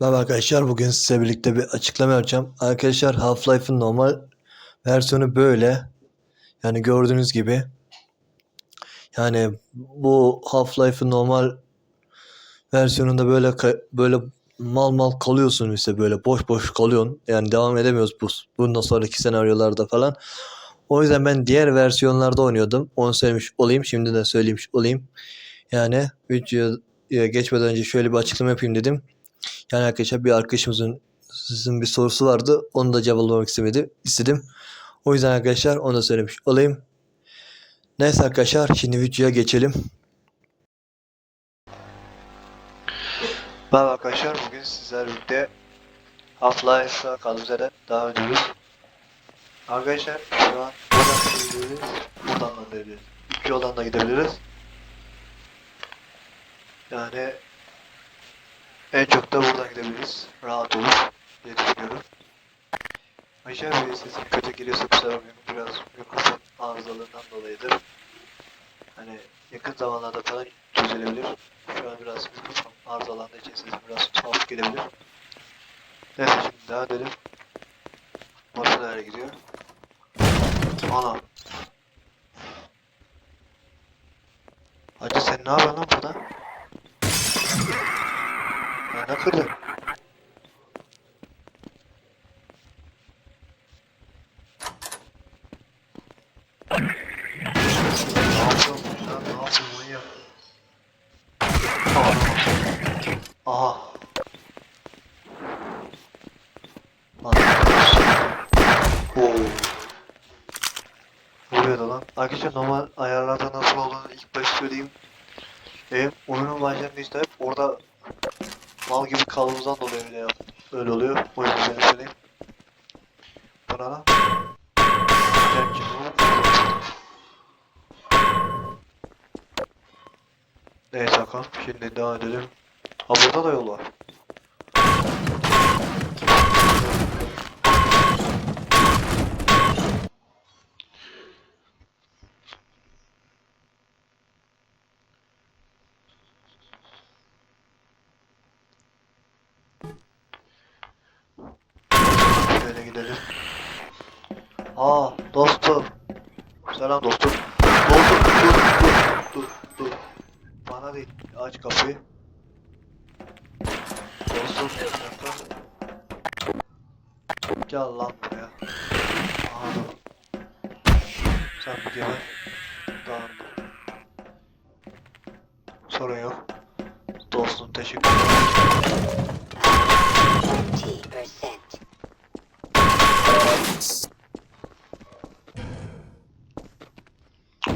Merhaba arkadaşlar bugün size birlikte bir açıklama yapacağım. Arkadaşlar Half-Life'ın normal versiyonu böyle. Yani gördüğünüz gibi. Yani bu Half-Life'ın normal versiyonunda böyle böyle mal mal kalıyorsun işte böyle boş boş kalıyorsun. Yani devam edemiyoruz bu bundan sonraki senaryolarda falan. O yüzden ben diğer versiyonlarda oynuyordum. Onu söylemiş olayım. Şimdi de söylemiş olayım. Yani videoya geçmeden önce şöyle bir açıklama yapayım dedim. Yani arkadaşlar bir arkadaşımızın sizin bir sorusu vardı. Onu da cevaplamak istemedi, istedim. O yüzden arkadaşlar onu da söylemiş olayım. Neyse arkadaşlar şimdi videoya geçelim. Merhaba arkadaşlar bugün sizlerle birlikte Half-Life'a kaldığımız yerden devam ediyoruz. Arkadaşlar şu an buradan gidebiliriz, buradan da gidebiliriz. İki yoldan da gidebiliriz. Yani en çok da buradan gidebiliriz. Rahat olur diye düşünüyorum. Aşağı bir sesim kötü geliyorsa kusura bakmayın. Biraz mikrofon arızalarından dolayıdır. Hani yakın zamanlarda falan çözülebilir. Şu an biraz mikrofon arızalandığı için sesim biraz tuhaf gelebilir. Neyse şimdi devam edelim. Burası nereye gidiyor? Ana. Hacı sen ne yapıyorsun lan burada? Ne manyak? Aha. Lan. Oo. Vuruyor da lan. Arkadaşlar normal ayarlarda nasıl olduğunu ilk başta söyleyeyim. Benim oyunun başlangıçta hep orada mal gibi kaldığımızdan dolayı öyle yap. Öyle oluyor. O yüzden seni söyleyeyim. Bana kim bu? Neyse bakalım. Şimdi devam edelim.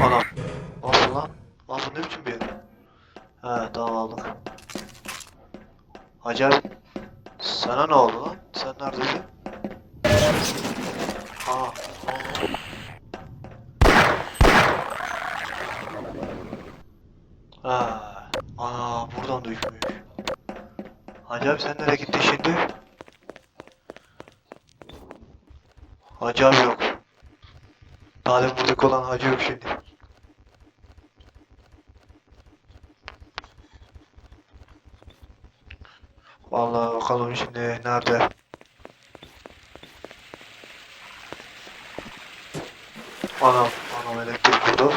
Anam. Nasıl lan? Lan bu ne biçim bir yer? He tamam aldık. Acayip. Sana ne oldu lan? Sen neredeydin? Aa. Ha. Ana buradan düşmüş. Acayip sen nereye gittin şimdi? Acayip yok. Daha demin buradaki olan hacı yok şimdi. Vallahi bakalım şimdi nerede? Anam, anam elektrik vurdu.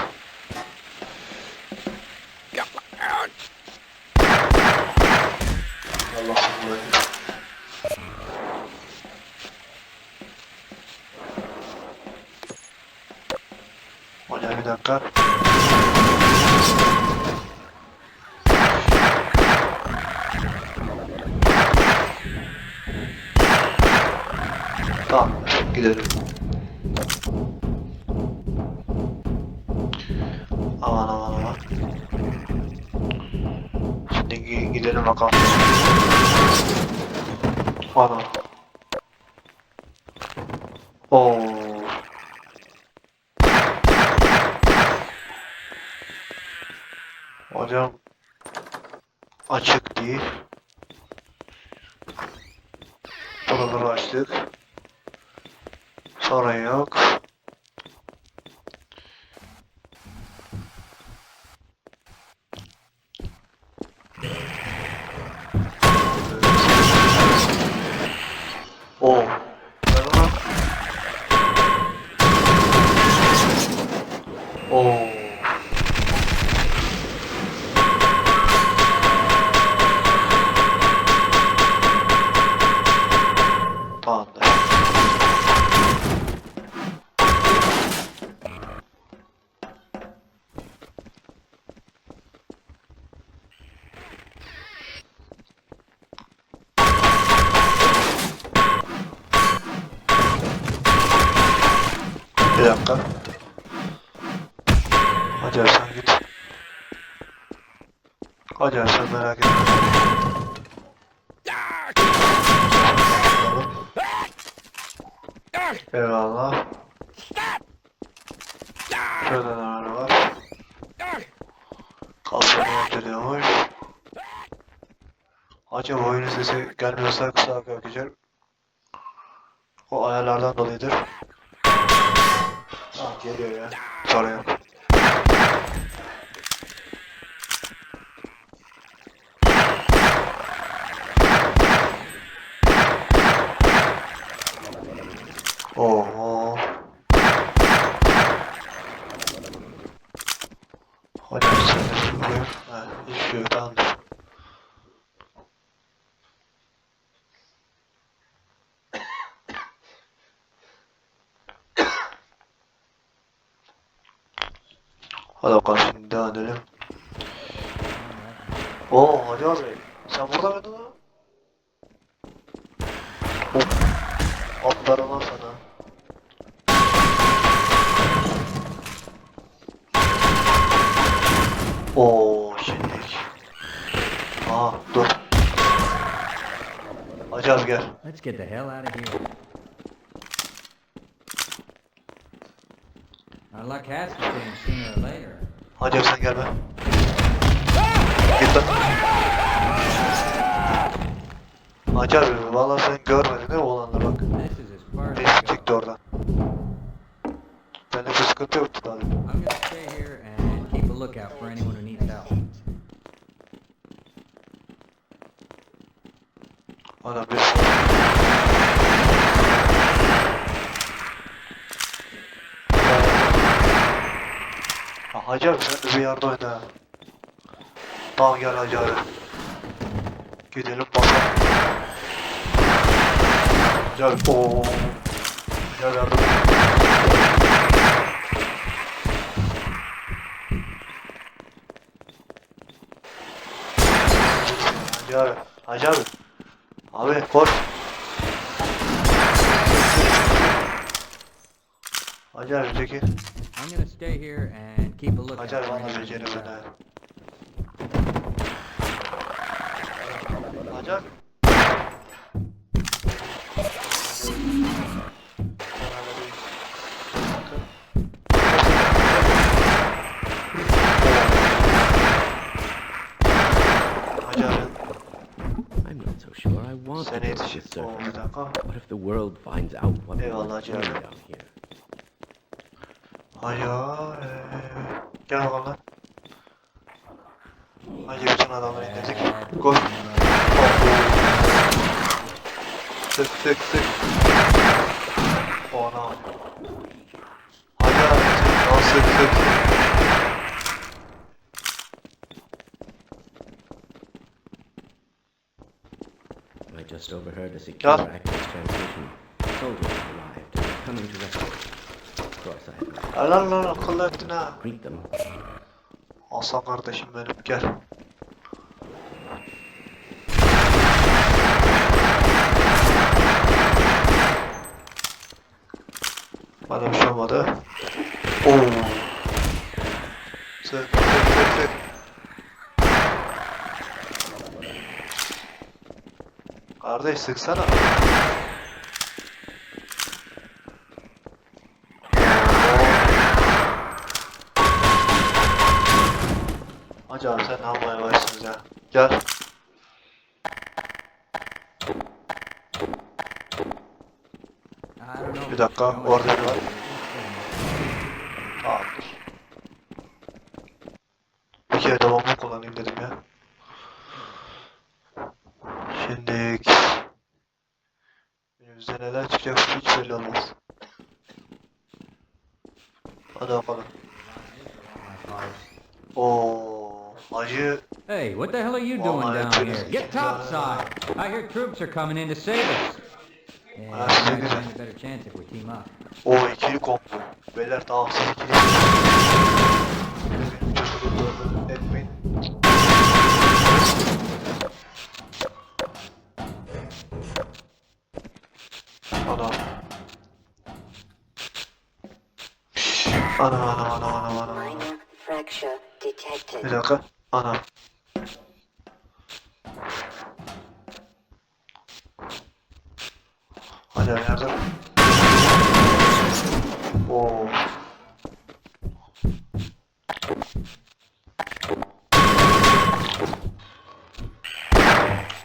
Hocam açık değil. Buraları açtık. Sorun yok. Bir dakika. Abi sen git. Abi sen merak etme. Eyvallah. Şöyle neler var. Kalkanı yaptırıyormuş. Acaba oyun sesi gelmiyorsa kısa arkadaşlar. O ayarlardan dolayıdır. Tamam geliyor ya. Sorun yok. Oo. Hadi sen de şimdi. Ha, hiçbir şey yok tamamdır. Hadi bakalım şimdi devam edelim. Oo hadi abi. Sen burada mıydın lan? Hop. Atlarım lan sana. Oo şimdilik. Aa dur. Abi gel. Let's get the hell out of here. Our luck has to change sooner or later. Hacı sen gel be. Git lan. Hacı abi vallahi sen görmedin değil mi olanları bak. Go. çekti oradan. Bende bir sıkıntı yoktu daha. I'm gonna stay here and keep a lookout for anyone who Ana bir Ha, Hacı abi sen de bir yardım et ha. Tamam gel Hacı abi. Gidelim bakalım. Hacı abi ooo. Gel yardım et. Hacı abi. Hacı abi. Abi koş. Hacı abi çekil. I'm gonna stay sure I want Sen to go to yetiş. the Oo, bir surface. dakika. What if the world finds out what Eyvallah canım. doing down here? Hacı abi. Gel bakalım lan. Hacı bütün adamları indirdik. Koş. Sık sık sık. Ona. Hadi abi sık. Al sık sık. Just overheard a secure Yeah. access transmission. Soldiers arrived coming to rescue. Of course, I have to Lan lan akıllı ettin ha. greet them. Aslan kardeşim benim gel. Bana bir şey olmadı. Oo. Sık sık sık sık. Kardeş sıksana. Hacı abi sen ne yapmaya başladınız ya? Gel. I don't know. Bir dakika, Show me. orada ne var? Aa, dur. Bir kere de bomba kullanayım dedim ya. Şimdi önümüzde neler çıkacak hiç belli olmaz. Hadi bakalım. Oo, acı Hey, what the hell are you doing I down here? Get topside. I hear troops are coming in to save us. Yeah, Ah, we might stand a better chance if we team up. o ikili kombo. Beyler tamam siz ikili.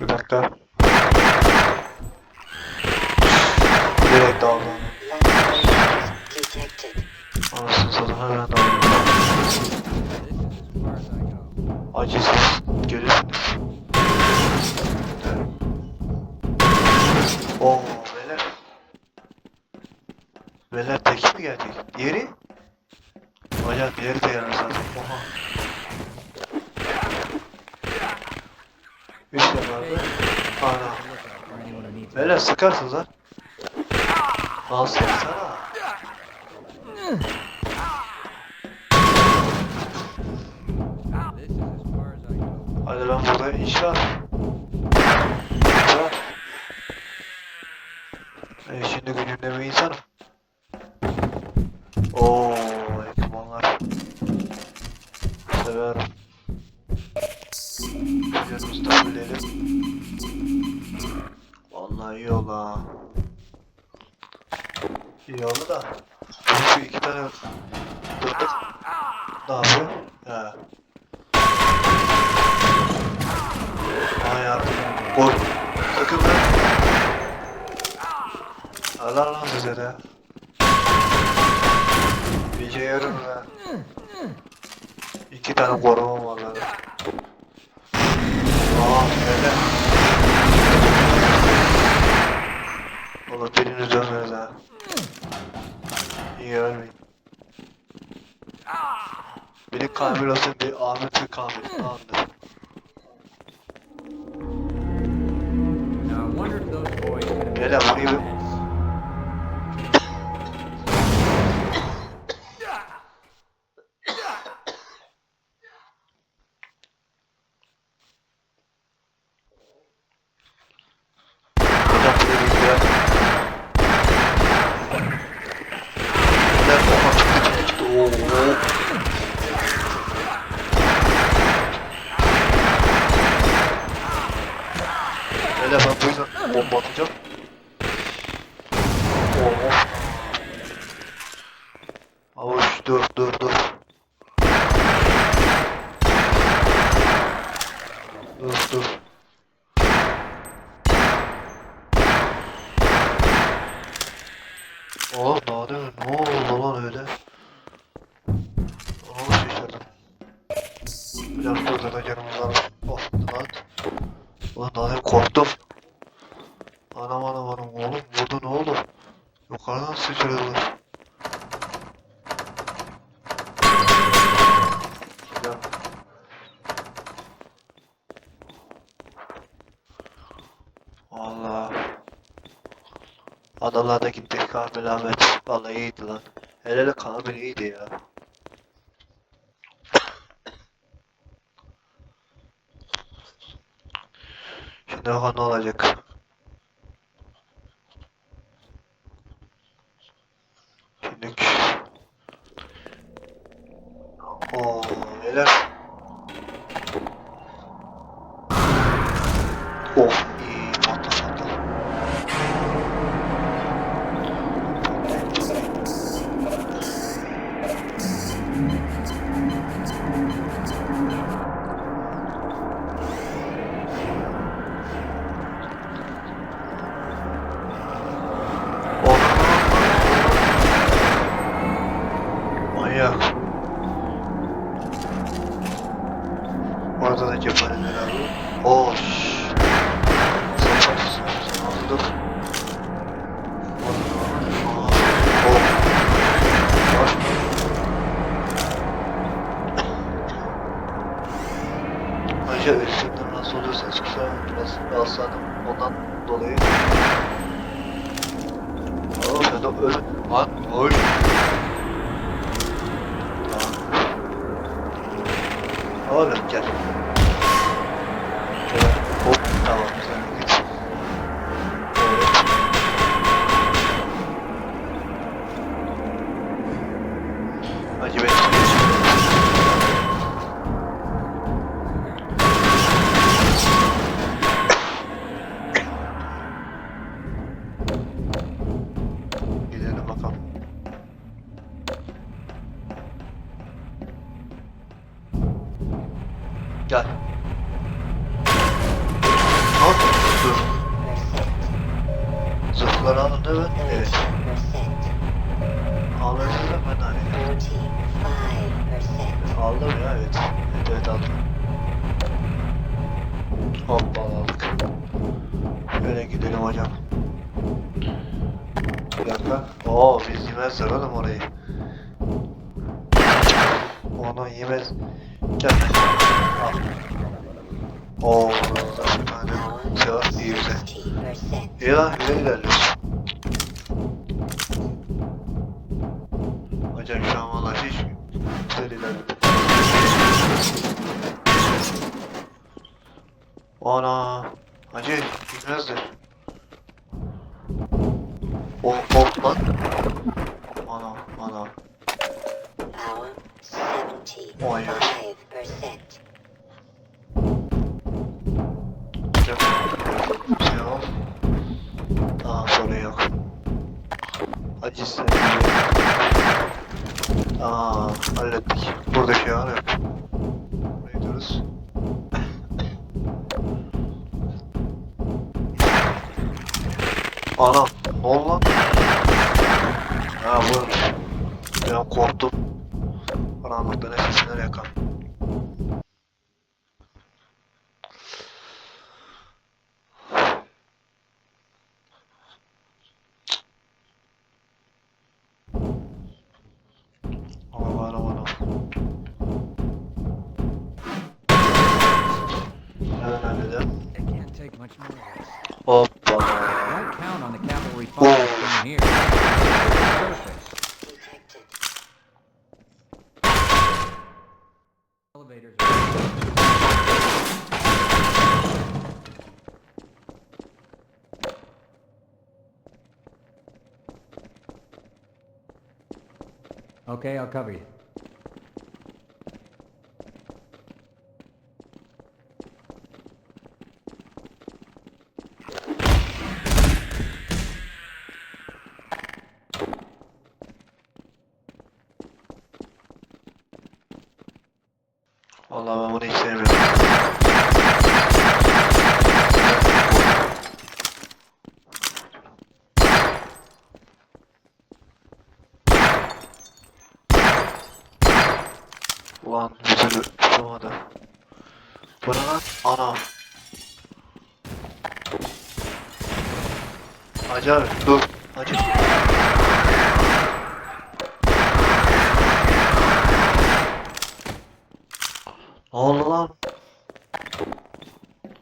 Bir dakika. Direkt daldı. Anasını satayım hemen daldı. Acizim. Görürsünüz. Beyler sıkarsınız ha. Al sıksana. Hadi lan burada inşaat. Ee, şimdi günümde bir insanım. Kamil Hosein Bey, Ahmet ve Kamil. dur dur dur. Vallahi da gitti Kamil Ahmet. Vallahi iyiydi lan. Hele hele Kamil iyiydi ya. Şimdi ne olacak? ya. Oradan acaba Oo. Sixty percent. İyi lan güzel ilerliyoruz. Hocam şu an valla hiç güzel ilerledim. Ana Hacı gitmezdi. O Anam ne oldu lan? Ha bu. Ben korktum. Karanlıkta halledelim. It can't take much more Okay, I'll cover you. Abi dur. Hacı. Ne oldu lan?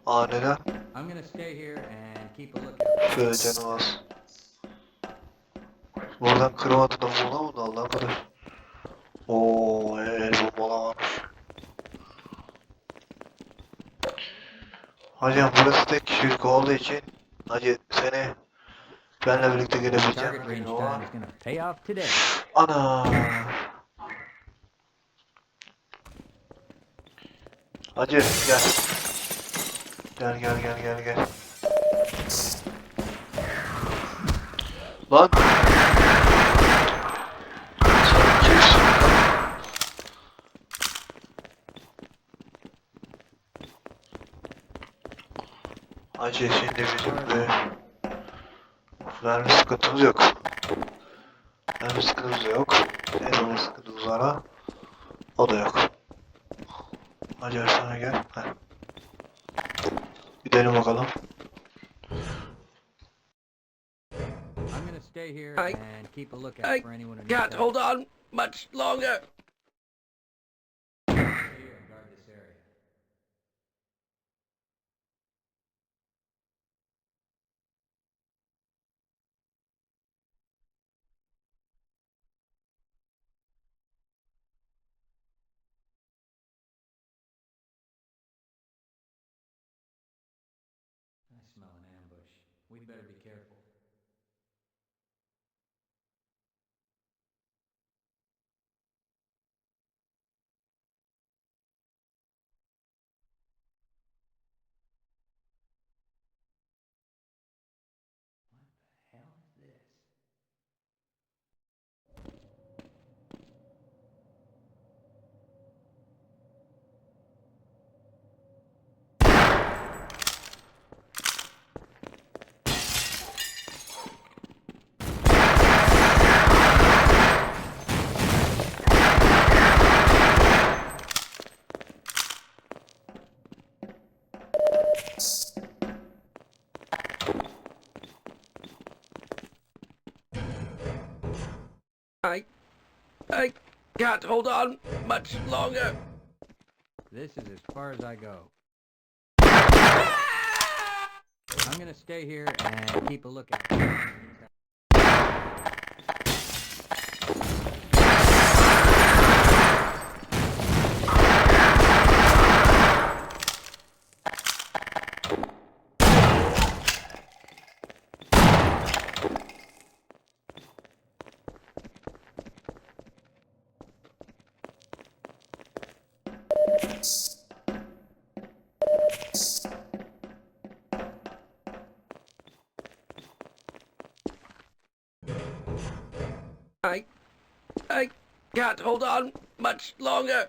Aa neden? I'm gonna stay here and keep a lookout. Şöyle canım az. Buradan kırmadı da mola mı daldı arkadaş? Oo el varmış. Hocam burası tek kişilik olduğu için Hacı seni benle birlikte gelebileceğim. Ana. Hacı gel. Gel gel gel gel gel. Lan. Hacı şimdi bizim bir mermi sıkıntımız yok. Mermi sıkıntımız yok. En önemli sıkıntımız var ha. O da yok. Hadi sana gel. Heh. Gidelim bakalım. I'm gonna stay here I- and keep a lookout I for anyone who Can't hold on much longer. Smell an ambush. We'd better be careful. I can't hold on much longer. This is as far as I go. Ah! I'm gonna stay here and keep a lookout. Can't hold on much longer.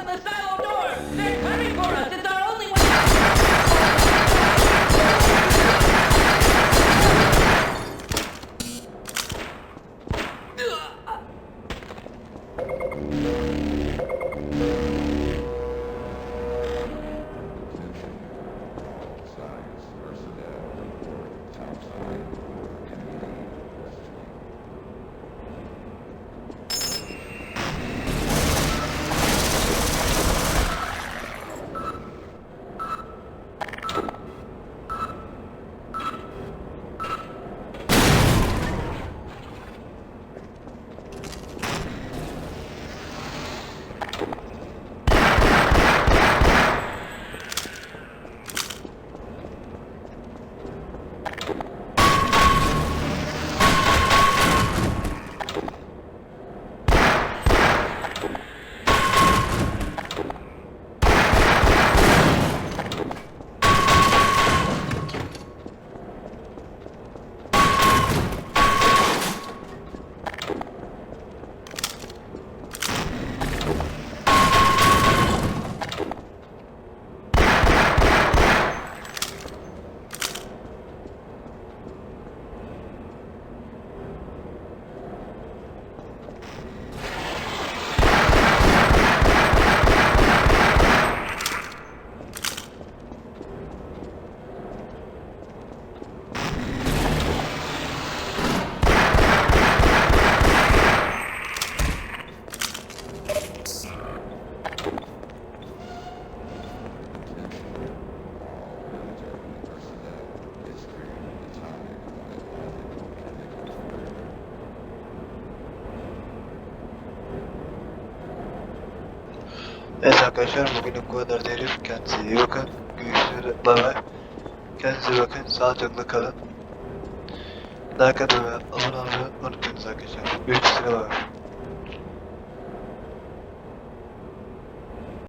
on the side. Arkadaşlar bugünlük bu kadar diyelim. Kendinize iyi bakın. Görüşürüz. Bay bay. Kendinize bakın. Sağlıcakla kalın. Like atmayı abone olmayı unutmayınız arkadaşlar. Görüşürüz. Bay bay.